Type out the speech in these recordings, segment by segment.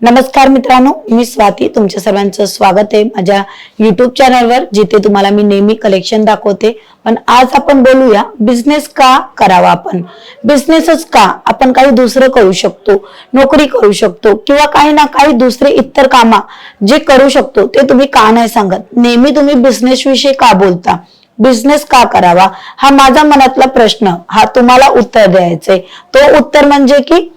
नमस्कार मित्रांनो मी स्वाती. तुमच्या सर्वांचं स्वागत आहे माझ्या युट्यूब चॅनलवर जिथे तुम्हाला मी नेहमी कलेक्शन दाखवते. पण आज आपण बोलूया बिझनेस का करावा आपण? बिझनेसच का आपण काही दुसरं करू शकतो नोकरी करू शकतो किंवा काही ना काही दुसरे इतर कामा जे करू शकतो ते तुम्ही का नाही सांगत? नेहमी तुम्ही बिझनेस विषयी का बोलता? बिझनेस का करावा? हा माझा मनातला प्रश्न हा तुम्हाला उत्तर द्यायचंय. तो उत्तर म्हणजे की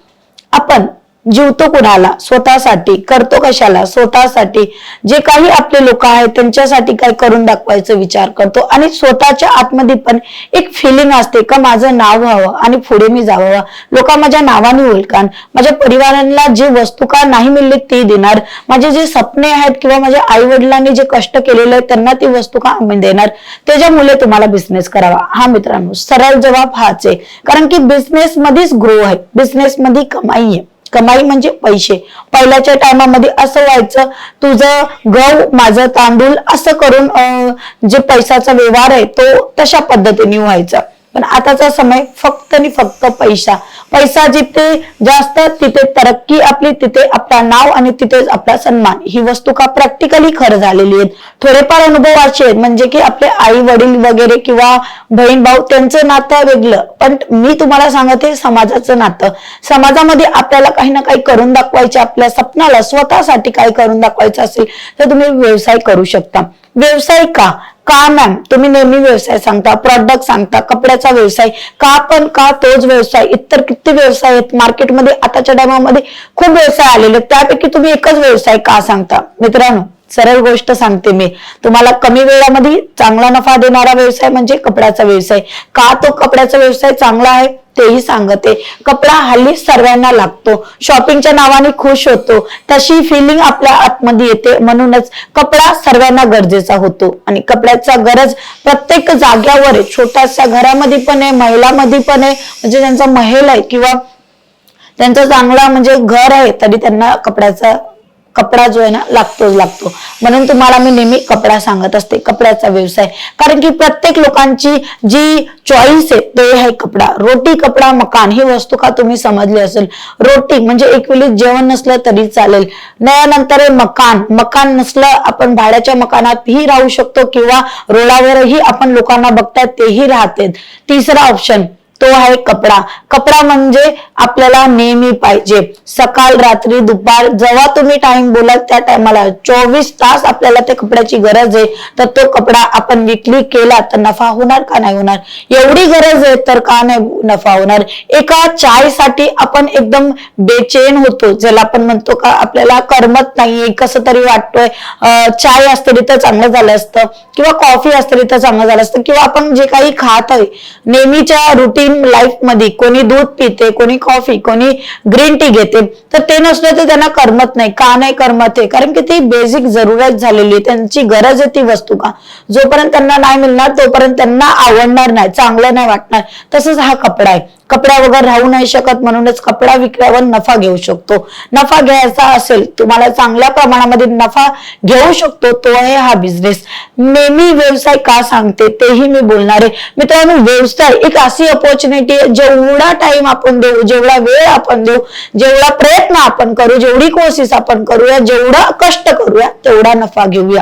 आपण जीवतो कुणाला? स्वतःसाठी. करतो कशाला? स्वतःसाठी. जे काही आपले लोक आहेत त्यांच्यासाठी काय करून दाखवायचा विचार करतो. आणि स्वतःच्या आतमध्ये पण एक फिलिंग असते का माझं नाव व्हावं आणि पुढे मी जावं. लोक माझ्या नावाने ओळखान. माझ्या परिवाराला जे वस्तू का नाही मिळली ती देणार. माझे जे सपने आहेत किंवा माझ्या आई वडिलांनी जे कष्ट केलेले आहेत त्यांना ती वस्तू का आम्ही देणार? त्याच्यामुळे तुम्हाला बिझनेस करावा. हा मित्रांनो सरळ जबाब हाच आहे. कारण की बिझनेस मध्येच ग्रो आहे. बिझनेस मध्ये कमाई आहे. कमाई म्हणजे पैसे. पहिल्याच्या टायमामध्ये असं व्हायचं तुझं गव माझं तांदूळ असं करून जे पैशाचा व्यवहार आहे तो तशा पद्धतीने व्हायचा. पण आताचा समय फक्त आणि फक्त पैसा. पैसा जिथे जास्त तिथे तरक्की आपली तिथे आपला नाव आणि तिथेच आपला सन्मान. ही वस्तू का प्रॅक्टिकली खरं झालेली आहेत? थोडेफार अनुभव असे आहेत. म्हणजे की आपले आई वडील वगैरे किंवा बहीण भाऊ त्यांचं नातं वेगळं. पण मी तुम्हाला सांगते समाजाचं नातं. समाजामध्ये आपल्याला काही ना काही करून दाखवायचे आपल्या स्वप्नाला स्वतःसाठी काही करून दाखवायचं असेल तर तुम्ही व्यवसाय करू शकता. व्यवसाय का? का मॅम तुम्ही नेहमी व्यवसाय सांगता प्रॉडक्ट सांगता कपड्याचा व्यवसाय. का पण का तोच व्यवसाय? इतर किती व्यवसाय आहेत? मार्केटमध्ये आताच्या टायमामध्ये खूप व्यवसाय आलेले आहेत. त्यापैकी तुम्ही एकच व्यवसाय का सांगता? मित्रांनो सरळ गोष्ट सांगते मी. तुम्हाला कमी वेळामध्ये चांगला नफा देणारा व्यवसाय म्हणजे कपड्याचा व्यवसाय. का तो कपड्याचा व्यवसाय चांगला आहे? तेही सांगते. कपडा हल्ली सर्वांना लागतो. शॉपिंगच्या नावाने खुश होतो. तशी फिलिंग आपल्या आतमध्ये येते. म्हणूनच कपडा सर्वांना गरजेचा होतो. आणि कपड्याचा गरज प्रत्येक जाग्यावर आहे. छोट्याशा घरामध्ये पण आहे महिलामध्ये पण आहे. म्हणजे त्यांचा महिल आहे किंवा त्यांचा चांगला म्हणजे घर आहे तरी त्यांना कपड्याचा कपडा जो आहे ना लागतोच लागतो. म्हणून तुम्हाला मी नेहमी कपडा सांगत असते कपड्याचा व्यवसाय. कारण की प्रत्येक लोकांची जी चॉईस आहे ते आहे कपडा. रोटी कपडा मकान ही वस्तू का तुम्ही समजली असेल. रोटी म्हणजे एक वेळी जेवण नसलं तरी चालेल. नयानंतर मकान. मकान नसलं आपण भाड्याच्या मकानातही राहू शकतो किंवा रोडावरही आपण लोकांना बघतात तेही राहते तिसरा ऑप्शन तो आहे कपडा. कपडा म्हणजे आपल्याला नेहमी पाहिजे. सकाळ रात्री दुपार जेव्हा तुम्ही टाइम बोलाल त्या टायमाला चोवीस तास आपल्याला त्या कपड्याची गरज आहे. तर तो कपडा आपण विकली केला तर नफा होणार का नाही होणार? एवढी गरज आहे तर का नाही नफा होणार? एका चायसाठी आपण एकदम बेचैन होतो. ज्याला आपण म्हणतो का आपल्याला करमत नाहीये. कसं तरी वाटतोय. चाय असतरी तर चांगलं झालं असतं. किंवा कॉफी असतरी तर चांगलं झालं असतं. किंवा आपण जे काही खात आहे. नेहमीच्या रुटीन लाईफमध्ये कोणी दूध पिते कोणी कॉफी कोणी ग्रीन टी घेते तर ते नसलं तर त्यांना करमत नाही. का नाही करमत आहे कारण की ती बेसिक जरुरत झालेली आहे. त्यांची गरज आहे ती वस्तू का? जोपर्यंत त्यांना नाही मिळणार तोपर्यंत त्यांना आवडणार नाही चांगलं नाही वाटणार. तसंच हा कपडा आहे. कपड्या वगैरे राहू नाही शकत म्हणूनच कपडा विकल्यावर नफा घेऊ शकतो. नफा घ्यायचा असेल तुम्हाला चांगल्या प्रमाणामध्ये नफा घेऊ शकतो तो आहे हा बिझनेस नेहमी व्यवसाय का सांगते तेही मी बोलणार आहे. मित्रांनो व्यवसाय एक अशी अपॉर्च्युनिटी आहे जेवढा टाइम आपण देऊ जेवढा वेळ आपण देऊ जेवढा प्रयत्न आपण करू जेवढी कोशिश आपण करूया जेवढा कष्ट करूया तेवढा नफा घेऊया.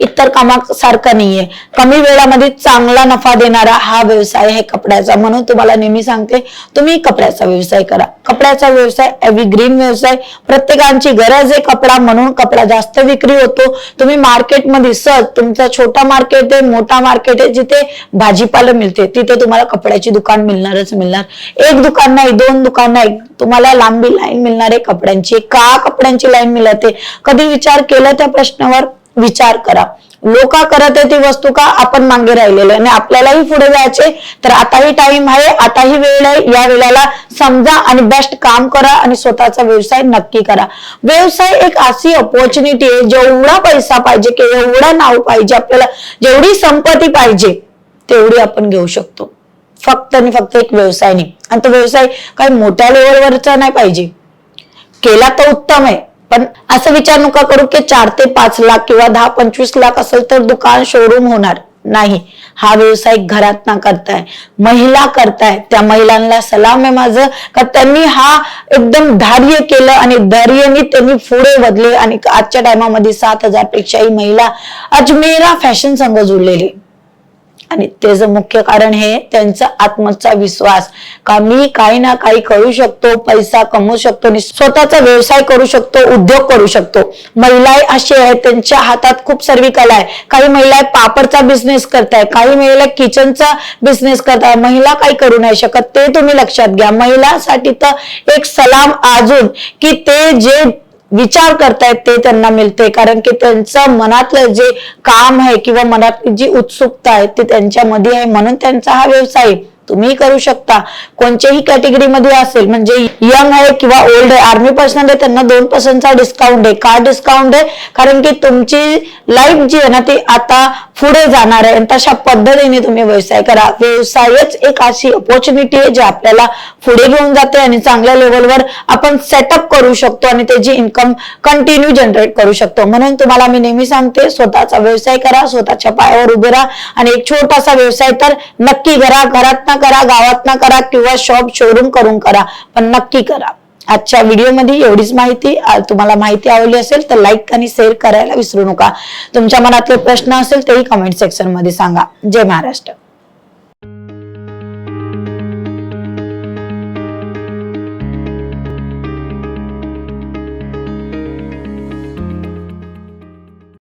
इतर कामासारखा नाहीये. कमी वेळामध्ये चांगला नफा देणारा हा व्यवसाय आहे कपड्याचा. म्हणून तुम्हाला नेहमी सांगते तुम्ही कपड्याचा व्यवसाय करा. कपड्याचा व्यवसाय एव्हरग्रीन व्यवसाय प्रत्येकांची गरज आहे कपडा. म्हणून कपडा जास्त विक्री होतो. तुम्ही मार्केटमध्ये सहज तुमचा छोटा मार्केट आहे मोठा मार्केट आहे जिथे भाजीपाला मिळते तिथे तुम्हाला कपड्याची दुकान मिळणारच मिळणार. एक दुकान नाही दोन दुकान नाही तुम्हाला लांबी लाईन मिळणार आहे कपड्यांची. का कपड्यांची लाईन मिळते? कधी विचार केला त्या प्रश्नावर? विचार करा. लोक करत आहे ती वस्तू का आपण मागे राहिलेलो? आणि आपल्यालाही पुढे जायचे तर आताही टाइम आहे आताही वेळ आहे. या वेळेला समजा आणि बेस्ट काम करा आणि स्वतःचा व्यवसाय नक्की करा. व्यवसाय एक अशी अपॉर्च्युनिटी आहे जेवढा पैसा पाहिजे किंवा एवढा नाव पाहिजे आपल्याला जेवढी संपत्ती पाहिजे तेवढी आपण घेऊ शकतो. फक्त आणि फक्त एक व्यवसाय नाही. आणि तो व्यवसाय काही मोठ्या लेवलवरचा नाही पाहिजे. केला तर उत्तम आहे. पण असं विचार नका करू की चार ते पाच लाख किंवा दहा पंचवीस लाख असेल तर दुकान शोरूम होणार नाही. हा व्यवसाय घरात ना करताय. महिला करताय. त्या महिलांना सलाम आहे माझं. का त्यांनी हा एकदम धार्य केलं आणि धैर्यने त्यांनी पुढे बदले आणि आजच्या टायमामध्ये सात हजार पेक्षाही महिला अजमेरा फॅशन संघ जुळलेली. आणि त्याचं मुख्य कारण हे त्यांचा आत्मचा विश्वास. का मी काही ना काही करू शकतो पैसा कमवू शकतो आणि स्वतःचा व्यवसाय करू शकतो उद्योग करू शकतो. महिला अशी आहेत त्यांच्या हातात खूप सर्व कला आहे. काही महिला पापडचा बिझनेस करताय काही महिला किचनचा बिझनेस करताय. महिला काही करू नाही शकत ते तुम्ही लक्षात घ्या. महिलासाठी तर एक सलाम अजून की ते जे विचार करतायत ते त्यांना मिळते. कारण की त्यांचं मनातलं जे काम आहे किंवा मनातली जी उत्सुकता आहे ते त्यांच्यामध्ये आहे. म्हणून त्यांचा हा व्यवसाय तुम्ही करू शकता. कोणत्याही कॅटेगरीमध्ये असेल म्हणजे यंग आहे किंवा ओल्ड आहे आर्मी पर्सनल आहे त्यांना दोन पर्सेंटचा डिस्काउंट आहे. का डिस्काउंट आहे? कारण की तुमची लाईफ जी आहे ना ती आता पुढे जाणार आहे. आणि तशा पद्धतीने तुम्ही व्यवसाय करा. व्यवसायच एक अशी अपॉर्च्युनिटी आहे जी आपल्याला पुढे घेऊन जाते आणि चांगल्या लेवलवर आपण सेटअप करू शकतो आणि त्याची इन्कम कंटिन्यू जनरेट करू शकतो. म्हणून तुम्हाला मी नेहमी सांगते स्वतःचा व्यवसाय करा स्वतःच्या पायावर उभे राहा आणि एक छोटासा व्यवसाय तर नक्की करा. घरात ना करा गावात ना करा किंवा शॉप शोरूम करून करा पण नक्की करा. आजच्या व्हिडिओमध्ये एवढीच माहिती तुम्हाला माहिती आवडली असेल तर लाईक आणि शेअर करायला विसरू नका. तुमच्या मनातले प्रश्न असेल तेही कमेंट सेक्शनमध्ये सांगा. जय महाराष्ट्र.